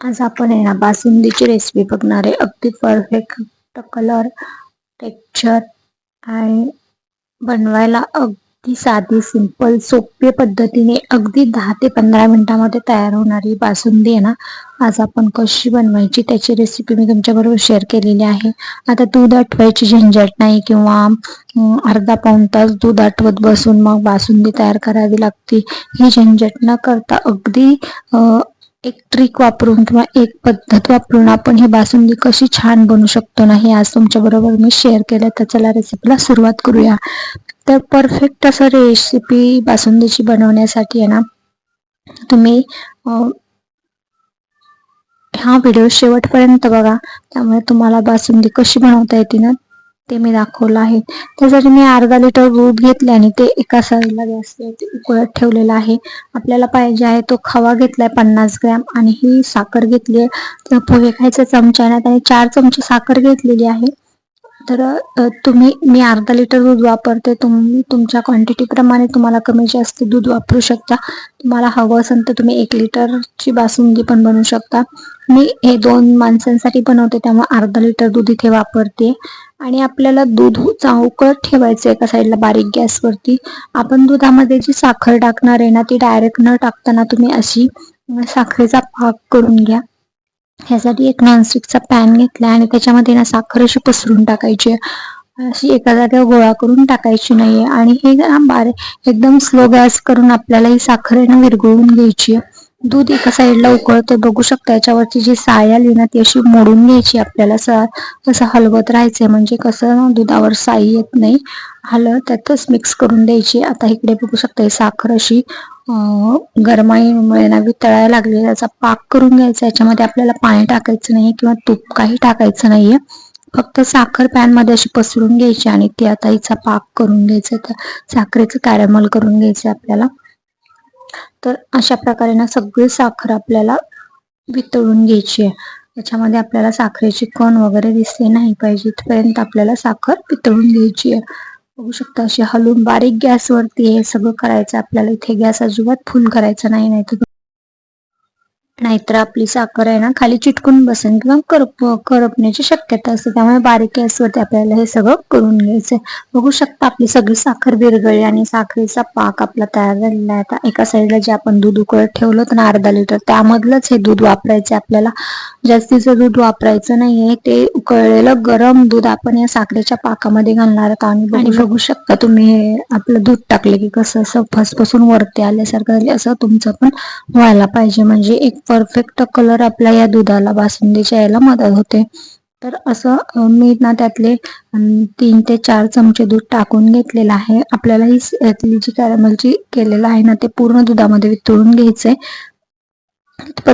आज आपण आहे ना बासुंदीची रेसिपी बघणार आहे. अगदी परफेक्ट कलर टेक्चर आणि बनवायला अगदी साधी सिंपल सोप्या पद्धतीने अगदी दहा ते पंधरा मिनिटामध्ये तयार होणारी बासुंदी आहे ना. आज आपण कशी बनवायची त्याची रेसिपी मी तुमच्याबरोबर शेअर केलेली आहे. आता दूध आठवायची झंझट नाही किंवा अर्धा पाऊन तास दूध आठवत बसून मग बासुंदी तयार करावी लागते. ही झंझट न करता अगदी एक ट्रिक वापरून किंवा एक पद्धत वापरून आपण ही बासुंदी कशी छान बनवू शकतो ना हे आज तुमच्या बरोबर मी शेअर केलं. तर चला रेसिपीला सुरुवात करूया. तर परफेक्ट असं रेसिपी बासुंदीची बनवण्यासाठी आहे ना तुम्ही हा व्हिडिओ शेवटपर्यंत बघा. त्यामुळे तुम्हाला बासुंदी कशी बनवता येते ना ते मी दाखवलं आहे. त्यासाठी मी अर्धा लिटर दूध घेतले आणि ते एका साईडला गॅसवरती उकळत ठेवलेला आहे. आपल्याला पाहिजे आहे तो खवा घेतलाय पन्नास ग्रॅम आणि ही साखर घेतली आहे. पोहे खायचा चमचा आहे आणि चार चमचे साखर घेतलेली आहे. तर तुम्ही मी अर्धा लिटर दूध वापरते. तुम तुमच्या क्वांटिटीप्रमाणे तुम्हाला कमी जास्त दूध वापरू शकता. तुम्हाला हवं असेल तर तुम्ही एक लिटरची बासुंदी पण बनवू शकता. मी हे दोन माणसांसाठी बनवते त्यामुळे अर्धा लिटर दूध इथे वापरते. आणि आपल्याला दूध उकळत ठेवायचं एका साईडला बारीक गॅसवरती. आपण दुधामध्ये जी साखर टाकणार आहे ना ती डायरेक्ट न टाकताना तुम्ही अशी साखरेचा पाक करून घ्या. ह्यासाठी एक नॉनस्टिकचा पॅन घेतला आणि त्याच्यामध्ये ना साखर अशी पसरून टाकायची. अशी एका जागेवर गोळा करून टाकायची नाहीये. आणि हे बारे एकदम स्लो गॅस करून आपल्याला ही साखर विरघळून घ्यायची. दूध एका साईडला उकळते बघू शकता याच्यावरची जी साय आली ना ती अशी मोडून घ्यायची. आपल्याला असं हलवत राहायचंय. म्हणजे कसं दुधावर साई येत नाही. हल त्यातच मिक्स करून द्यायची. आता इकडे बघू शकता साखर अशी गरमाईमुळे ना वितळायला लागली. त्याचा पाक करून घ्यायचा. याच्यामध्ये आपल्याला पाणी टाकायचं नाही किंवा तूप काही टाकायचं नाहीये. फक्त साखर पॅनमध्ये अशी पसरून घ्यायची आणि ती आता हिचा पाक करून घ्यायचा. साखरेचं कॅरमल करून घ्यायचं आपल्याला. तर अशा प्रकारे ना सगळी साखर आपल्याला वितळून घ्यायची आहे. त्याच्यामध्ये आपल्याला साखरेची कण वगैरे दिसले नाही पाहिजे इथपर्यंत आपल्याला साखर वितळून घ्यायची आहे. बघू शकता अशी हलून बारीक गॅसवरती हे सगळं करायचं आपल्याला इथे गॅस अजिबात फुल करायचा नाही नाही तर नाहीतर आपली साखर आहे ना खाली चिटकून बसेल किंवा करप करपण्याची शक्यता असते. त्यामुळे बारीक गॅसवरती आपल्याला हे सगळं करून घ्यायचंय. बघू शकता आपली सगळी साखर विरगळी आणि साखरेचा पाक आपला तयार झालेला आहे. आता एका साईडला जे आपण दूध उकळत ठेवलं होतं ना अर्धा लिटर त्यामधलंच हे दूध वापरायचं आपल्याला. जास्तीचं दूध वापरायचं नाहीये. ते उकळलेलं गरम दूध आपण या साखरेच्या पाकामध्ये घालणार आहोत. आणि बघू शकता तुम्ही आपलं दूध टाकलं की कसं असं फसफसून वरती आल्यासारखं असं तुमचं पण व्हायला पाहिजे. म्हणजे एक परफेक्ट कलर आपल्या या दुधाला बासुंदीच्या यायला मदत होते. तर असं मी ना त्यातले तीन ते चार चमचे दूध टाकून घेतलेलं आहे. आपल्याला ही यातली जी कॅरमलची केलेलं आहे ना ते पूर्ण दुधामध्ये वितळून घ्यायचंय.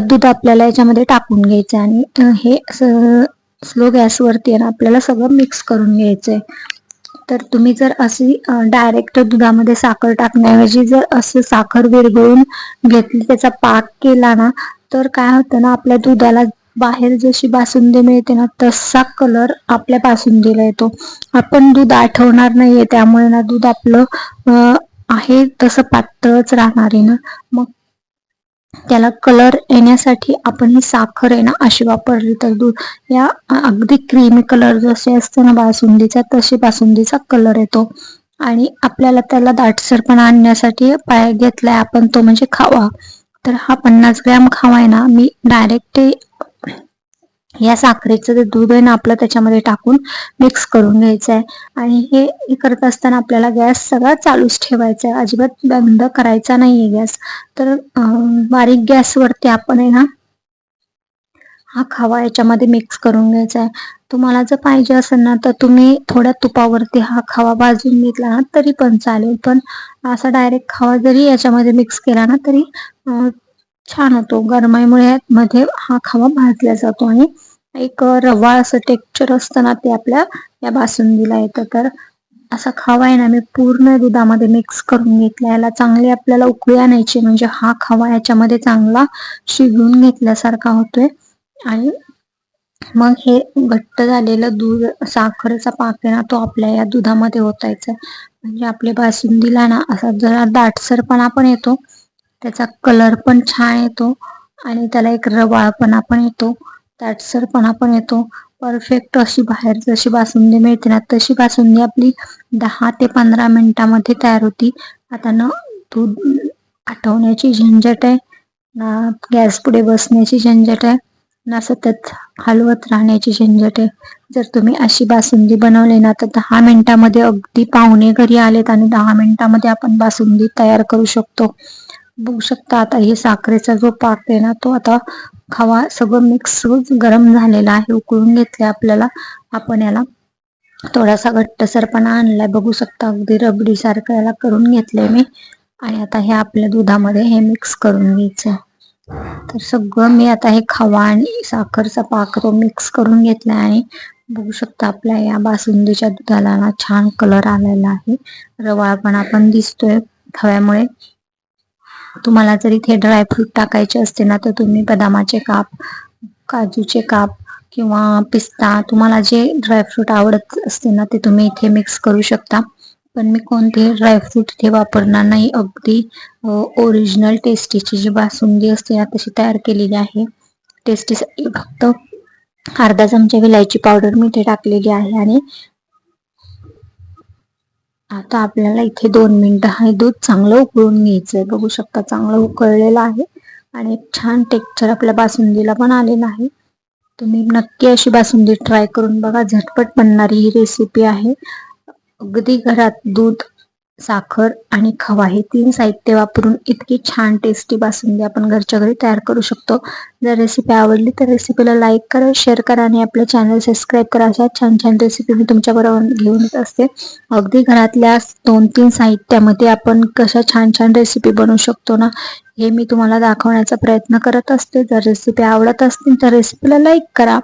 दूध आपल्याला याच्यामध्ये टाकून घ्यायचं आणि हे स्लो गॅसवरती आहे ना आपल्याला सगळं मिक्स करून घ्यायचंय. तर तुम्ही जर अशी डायरेक्ट दुधामध्ये साखर टाकण्याऐवजी जर असं साखर विरघळून घेतली त्याचा पाक केला ना तर काय होतं ना आपल्या दुधाला बाहेर जशी बासुंदी मिळते ना तसा कलर आपल्या बासुंदीला येतो. आपण दूध आठवणार नाहीये त्यामुळे ना दूध आपलं आहे तसं पातळच राहणार आहे ना. मग त्याला कलर येण्यासाठी आपण ही साखर आहे ना अशी वापरली तर दूध. या अगदी क्रीमी कलर जसे असते ना बासुंदीचा तशी बासुंदीचा कलर येतो. आणि आपल्याला त्याला दाटसरपणा आणण्यासाठी पाय घेतलाय आपण तो म्हणजे खावा. तर हा पन्नास ग्रॅम खावा आहे ना मी डायरेक्ट या साखरेचं जे दूध आहे ना आपलं त्याच्यामध्ये टाकून मिक्स करून घ्यायचं आहे आणि हे करत असताना आपल्याला गॅस सगळा चालूच ठेवायचा आहे अजिबात बंद करायचा नाहीये गॅस. तर बारीक गॅसवरती आपण आहे ना हा खावा याच्यामध्ये मिक्स करून घ्यायचा आहे. तुम्हाला जर पाहिजे असेल ना तर तुम्ही थोड्या तुपावरती हा खावा भाजून घेतला ना तरी पण चालेल. पण असा डायरेक्ट खावा जरी याच्यामध्ये मिक्स केला ना तरी छान होतो. गरमाईमुळे मध्ये हा खावा भाजला जातो आणि एक रवाळ असं टेक्चर असतं ना ते आपल्या या बासुंदीला येतं. तर असा खावा आहे ना मी पूर्ण दुधामध्ये मिक्स करून घेतला. याला चांगली आपल्याला उकळी आणायची म्हणजे हा खावा याच्यामध्ये चांगला शिजवून घेतल्यासारखा होतोय. आणि मग हे घट्ट झालेलं दूध साखरेचा पाक आहे ना तो आपल्या या दुधामध्ये ओतायचा. म्हणजे आपले बासुंदीला ना असा जरा दाटसरपणा पण येतो. त्याचा कलर पण छान येतो. आणि त्याला एक रवाळपणा पण येतो. दाटसरपणा पण येतो. परफेक्ट अशी बाहेर जशी बासुंदी मिळते ना तशी बासुंदी आपली दहा ते पंधरा मिनिटामध्ये तयार होती. आता ना दूध आठवण्याची झंझट आहे. ना गॅस पुढे बसण्याची झंझट आहे. ना सतत हलवत राहण्याची झंझट आहे. जर तुम्ही अशी बासुंदी बनवली ना तर दहा मिनिटामध्ये अगदी पाहुणे घरी आलेत आणि दहा मिनिटामध्ये आपण बासुंदी तयार करू शकतो. बघू शकता आता हे साखरेचा जो पाक आहे ना तो आता खवा सगळं मिक्स गरम झालेला आहे उकळून घेतले आपल्याला. आपण याला थोडासा घट्टसरपणा आणलाय. बघू शकता अगदी रबडी सारखं याला करून घेतलंय मी. आणि आता हे आपल्या दुधामध्ये हे मिक्स करून घ्यायचं तर सगळं मी आता हे खवा आणि साखरचा पाक तो मिक्स करून घेतलाय आणि बघू शकता आपल्या या बासुंदीच्या दुधाला ना छान कलर आलेला आहे. रवाळपणा पण दिसतोय खव्यामुळे तुम्हाला जर इथे ड्रायफ्रूट टाकायचे असते ना तर तुम्ही बदामाचे काप काजूचे काप किंवा पिस्ता तुम्हाला जे ड्रायफ्रूट आवडत असते ना ते तुम्ही इथे मिक्स करू शकता. पण मी कोणतेही ड्रायफ्रूट इथे वापरणार नाही. अगदी ओरिजिनल टेस्टीची जी बासुंदी असते ना तशी तयार केलेली आहे. टेस्टीसाठी फक्त अर्धा चमचा विलायची पावडर मी इथे टाकलेली आहे आणि आता आपल्याला इथे दोन मिनिटं हे दूध चांगलं उकळून घ्यायचंय. बघू शकता चांगलं उकळलेलं आहे आणि छान टेक्चर आपल्या बासुंदीला पण आलेलं आहे. तुम्ही नक्की अशी बासुंदी ट्राय करून बघा. झटपट बनणारी ही रेसिपी आहे. अगदी घरात दूध साखर आणि खवा हे तीन साहित्य वापरून इतकी छान टेस्टी बासुंदी आपण घरच्या घरी तयार करू शकतो. जर रेसिपी आवडली तर रेसिपीला लाईक करा शेअर करा आणि आपलं चॅनल सबस्क्राईब करा. अशा छान छान रेसिपी मी तुमच्याबरोबर घेऊन येत असते. अगदी घरातल्या दोन तीन साहित्यामध्ये आपण कशा छान छान रेसिपी बनवू शकतो ना हे मी तुम्हाला दाखवण्याचा प्रयत्न करत असते. जर रेसिपी आवडत असतील तर रेसिपीला लाईक करा.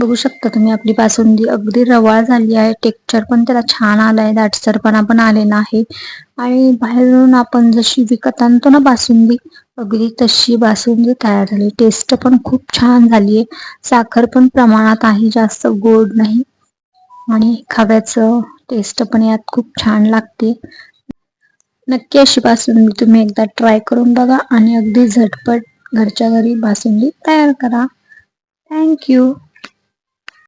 बघू शकता तुम्ही. आपली बासुंदी अगदी रवाळ झाली आहे. टेक्चर पण त्याला छान आलाय. दाटसरपणा पण आलेला आहे. आणि बाहेरून आपण जशी विकत आणतो ना बासुंदी अगदी तशी बासुंदी तयार झाली. टेस्ट पण खूप छान झाली आहे. साखर पण प्रमाणात आहे. जास्त गोड नाही. आणि खव्याचं टेस्ट पण यात खूप छान लागते. नक्की अशी बासुंदी तुम्ही एकदा ट्राय करून बघा आणि अगदी झटपट घरच्या घरी बासुंदी तयार करा. थँक्यू